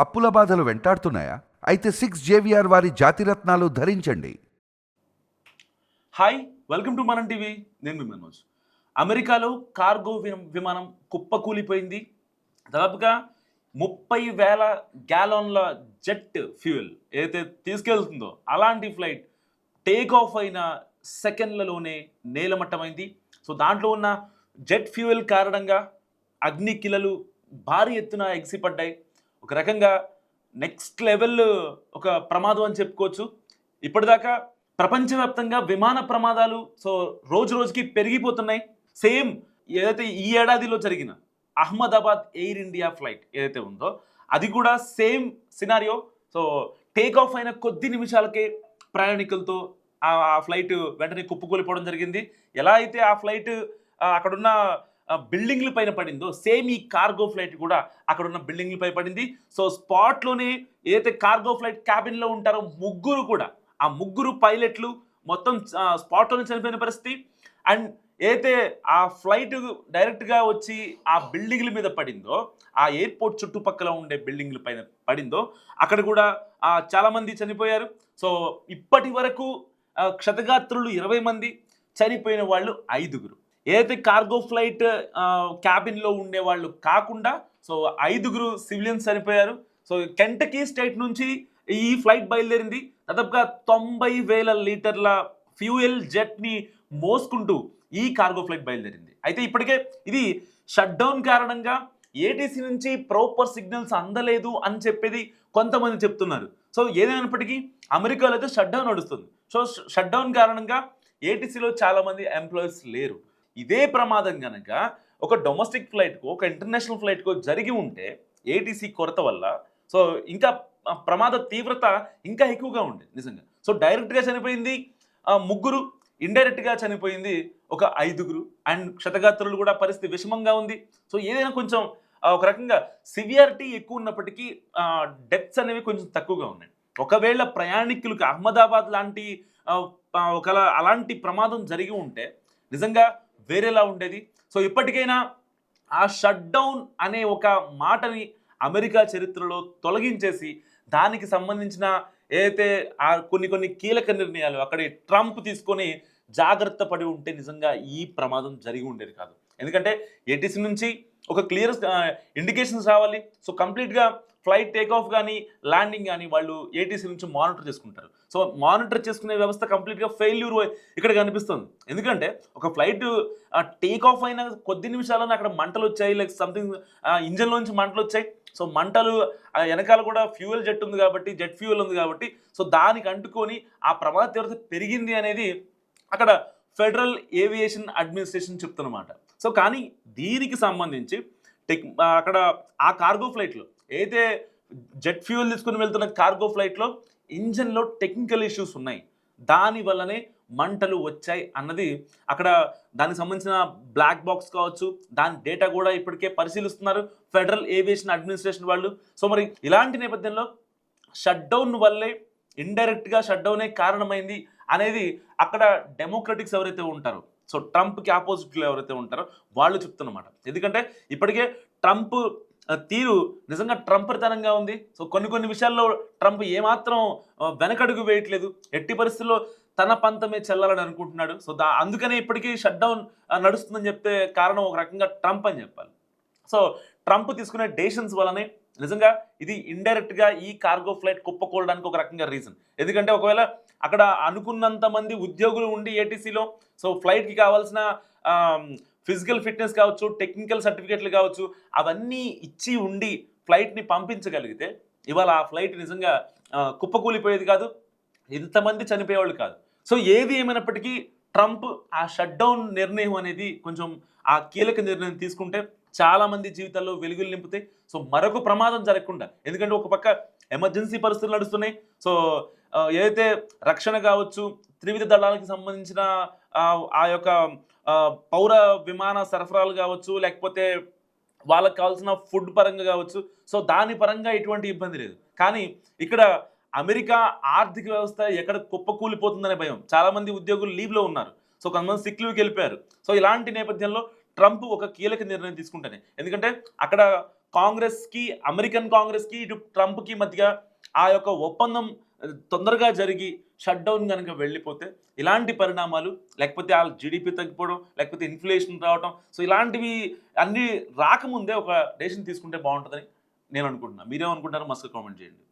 అప్పుల బాధలు వెంటాడుతున్నాయా? అయితే సిక్స్ జేవిఆర్ వారి జాతిరత్నాలు ధరించండి. Hi welcome to Manam TV నేను మీ మనోజ్. అమెరికాలో కార్గో వి- విమానం కుప్పకూలిపోయింది. దాదాపుగా ముప్పై వేల గ్యాలన్ల జెట్ ఫ్యూయల్ ఏదైతే తీసుకెళ్తుందో అలాంటి ఫ్లైట్ టేక్ ఆఫ్ అయిన సెకండ్లలోనే నేలమట్టమైంది. సో దాంట్లో ఉన్న జెట్ ఫ్యూయల్ కారణంగా అగ్ని కిలలు భారీ ఎత్తున ఎగిసిపడ్డాయి. ఒక రకంగా నెక్స్ట్ లెవెల్ ఒక ప్రమాదం అని చెప్పుకోవచ్చు. ఇప్పటిదాకా ప్రపంచవ్యాప్తంగా విమాన ప్రమాదాలు సో రోజు రోజుకి పెరిగిపోతున్నాయి. సేమ్ ఏదైతే ఈ ఏడాదిలో జరిగిన అహ్మదాబాద్ ఎయిర్ ఇండియా ఫ్లైట్ ఏదైతే ఉందో అది కూడా same scenario so take off అయిన కొద్ది నిమిషాలకే ప్రయాణికులతో ఆ ఆ ఫ్లైట్ వెంటనే కుప్పకూలిపోవడం జరిగింది. ఎలా అయితే ఆ ఫ్లైట్ అక్కడున్న బిల్డింగ్ల పైన పడిందో సేమ్ ఈ కార్గో ఫ్లైట్ కూడా అక్కడ ఉన్న బిల్డింగ్ల పై పడింది. సో స్పాట్లోనే ఏదైతే కార్గో ఫ్లైట్ క్యాబిన్లో ఉంటారో ముగ్గురు కూడా ఆ ముగ్గురు పైలట్లు మొత్తం స్పాట్లోనే చనిపోయిన పరిస్థితి. అండ్ ఏదైతే ఆ ఫ్లైట్ డైరెక్ట్గా వచ్చి ఆ బిల్డింగ్ల మీద పడిందో ఆ ఎయిర్పోర్ట్ చుట్టుపక్కల ఉండే బిల్డింగ్ల పైన పడిందో అక్కడ కూడా చాలామంది చనిపోయారు. సో ఇప్పటి వరకు క్షతగాత్రులు ఇరవై మంది చనిపోయిన వాళ్ళు ఐదుగురు. ఏదైతే కార్గో ఫ్లైట్ క్యాబిన్లో ఉండే వాళ్ళు కాకుండా సో ఐదుగురు సివిలియన్స్ చనిపోయారు. సో కెంటకీ స్టేట్ నుంచి ఈ ఫ్లైట్ బయలుదేరింది. దాదాపుగా తొంభై వేల లీటర్ల ఫ్యూయల్ జెట్ని మోసుకుంటూ ఈ కార్గో ఫ్లైట్ బయలుదేరింది. అయితే ఇప్పటికే ఇది షట్ డౌన్ కారణంగా ఏటీసీ నుంచి ప్రాపర్ సిగ్నల్స్ అందలేదు అని చెప్పేది కొంతమంది చెప్తున్నారు. సో ఏదైనప్పటికీ అమెరికాలో అయితే షట్ డౌన్ నడుస్తుంది. సో షట్ డౌన్ కారణంగా ఏటీసీలో చాలామంది ఎంప్లాయీస్ లేరు. ఇదే ప్రమాదం కనుక ఒక డొమెస్టిక్ ఫ్లైట్కో ఒక ఇంటర్నేషనల్ ఫ్లైట్కో జరిగి ఉంటే ఏటీసీ కొరత వల్ల సో ఇంకా ప్రమాద తీవ్రత ఇంకా ఎక్కువగా ఉండేది నిజంగా. సో డైరెక్ట్గా చనిపోయింది ముగ్గురు ఇండైరెక్ట్గా చనిపోయింది ఒక ఐదుగురు అండ్ క్షతగాత్రులు కూడా పరిస్థితి విషమంగా ఉంది. సో ఏదైనా కొంచెం ఒక రకంగా సివియారిటీ ఎక్కువ ఉన్నప్పటికీ డెప్త్స్ అనేవి కొంచెం తక్కువగా ఉన్నాయి. ఒకవేళ ప్రయాణికులకు అహ్మదాబాద్ లాంటి ఒకలా అలాంటి ప్రమాదం జరిగి ఉంటే నిజంగా వేరేలా ఉండేది. సో ఇప్పటికైనా ఆ షట్ డౌన్ అనే ఒక మాటని అమెరికా చరిత్రలో తొలగించేసి దానికి సంబంధించిన ఏదైతే ఆ కొన్ని కొన్ని కీలక నిర్ణయాలు అక్కడ ట్రంప్ తీసుకొని జాగ్రత్త పడి ఉంటే నిజంగా ఈ ప్రమాదం జరిగి ఉండేది కాదు. ఎందుకంటే ఏటీసీ నుంచి ఒక క్లియర్ ఇండికేషన్స్ రావాలి. సో కంప్లీట్గా ఫ్లైట్ టేక్ ఆఫ్ కానీ ల్యాండింగ్ కానీ వాళ్ళు ఏటీసీ నుంచి మానిటర్ చేసుకుంటారు. సో మానిటర్ చేసుకునే వ్యవస్థ కంప్లీట్గా ఫెయిల్యూర్ ఇక్కడ కనిపిస్తుంది. ఎందుకంటే ఒక ఫ్లైట్ టేక్ ఆఫ్ అయిన కొద్ది నిమిషాలను అక్కడ మంటలు వచ్చాయి లైక్ సంథింగ్ ఇంజన్లోంచి మంటలు వచ్చాయి. సో మంటలు ఆ వెనకాల కూడా ఫ్యూయల్ జెట్ ఉంది కాబట్టి జెట్ ఫ్యూయల్ ఉంది కాబట్టి సో దానికి అంటుకొని ఆ ప్రమాద తీవ్రత పెరిగింది అనేది అక్కడ ఫెడరల్ ఏవియేషన్ అడ్మినిస్ట్రేషన్ చెప్తున్నమాట. సో కానీ దీనికి సంబంధించి టెక్ అక్కడ ఆ కార్గో ఫ్లైట్లో అయితే జెట్ ఫ్యూయల్ తీసుకుని వెళ్తున్న కార్గో ఫ్లైట్లో ఇంజన్లో టెక్నికల్ ఇష్యూస్ ఉన్నాయి. దాని వల్లనే మంటలు వచ్చాయి అన్నది అక్కడ దానికి సంబంధించిన బ్లాక్ బాక్స్ కావచ్చు దాని డేటా కూడా ఇప్పటికే పరిశీలిస్తున్నారు ఫెడరల్ ఏవియేషన్ అడ్మినిస్ట్రేషన్ వాళ్ళు. సో మరి ఇలాంటి నేపథ్యంలో షట్ డౌన్ వల్లే ఇండైరెక్ట్గా షట్ డౌనే కారణమైంది అనేది అక్కడ డెమోక్రటిక్స్ ఎవరైతే ఉంటారో సో ట్రంప్కి ఆపోజిట్లో ఎవరైతే ఉంటారో వాళ్ళు చెప్తున్నమాట. ఎందుకంటే ఇప్పటికే ట్రంప్ తీరు నిజంగా ట్రంపర్తనంగా ఉంది. సో కొన్ని కొన్ని విషయాల్లో ట్రంప్ ఏమాత్రం వెనకడుగు వేయట్లేదు. ఎట్టి పరిస్థితుల్లో తన పంతమే చెల్లాలని అనుకుంటున్నాడు. సో దా అందుకనే ఇప్పటికీ షట్ డౌన్ నడుస్తుందని చెప్తే కారణం ఒక రకంగా ట్రంప్ అని చెప్పాలి. సో ట్రంప్ తీసుకునే డెసిషన్స్ వల్లనే నిజంగా ఇది ఇండైరెక్ట్గా ఈ కార్గో ఫ్లైట్ కుప్పకూడడానికి ఒక రకంగా రీజన్ ఎందుకంటే ఒకవేళ అక్కడ అనుకున్నంత మంది ఉద్యోగులు ఉండి ఏటీసీలో. సో ఫ్లైట్కి కావాల్సిన ఫిజికల్ ఫిట్నెస్ కావచ్చు టెక్నికల్ సర్టిఫికేట్లు కావచ్చు అవన్నీ ఇచ్చి ఉండి ఫ్లైట్ని పంపించగలిగితే ఇవాళ ఆ ఫ్లైట్ నిజంగా కుప్పకూలిపోయేది కాదు ఇంతమంది చనిపోయేవాళ్ళు కాదు. సో ఏది ఏమైనప్పటికీ ట్రంప్ ఆ షట్ డౌన్ నిర్ణయం అనేది కొంచెం ఆ కీలక నిర్ణయం తీసుకుంటే చాలామంది జీవితాల్లో వెలుగులు నింపుతాయి. సో మరొక ప్రమాదం జరగకుండా ఎందుకంటే ఒక పక్క ఎమర్జెన్సీ పరిస్థితులు నడుస్తున్నాయి. సో ఏదైతే రక్షణ కావచ్చు త్రివిధ దళాలకు సంబంధించిన ఆ, యొక్క పౌర విమాన సరఫరాలు కావచ్చు లేకపోతే వాళ్ళకి కావాల్సిన ఫుడ్ పరంగా కావచ్చు సో దాని పరంగా ఎటువంటి ఇబ్బంది లేదు. కానీ ఇక్కడ అమెరికా ఆర్థిక వ్యవస్థ ఎక్కడ కుప్పకూలిపోతుందనే భయం. చాలామంది ఉద్యోగులు లీవ్లో ఉన్నారు. సో కొంతమంది సిక్ లీవ్కి వెళ్ళిపోయారు. సో ఇలాంటి నేపథ్యంలో ట్రంప్ ఒక కీలక నిర్ణయం తీసుకుంటానే. ఎందుకంటే అక్కడ కాంగ్రెస్కి అమెరికన్ కాంగ్రెస్కి ఇటు ట్రంప్కి మధ్య ఆ యొక్క ఒప్పందం తొందరగా జరిగి షట్ డౌన్ కనుక వెళ్ళిపోతే ఇలాంటి పరిణామాలు లేకపోతే వాళ్ళ జీడిపి తగ్గిపోవడం లేకపోతే ఇన్ఫ్లేషన్ రావడం సో ఇలాంటివి అన్నీ రాకముందే ఒక డెసిషన్ తీసుకుంటే బాగుంటుందని నేను అనుకుంటున్నాను మీరేమనుకుంటారో మస్తు కామెంట్ చేయండి.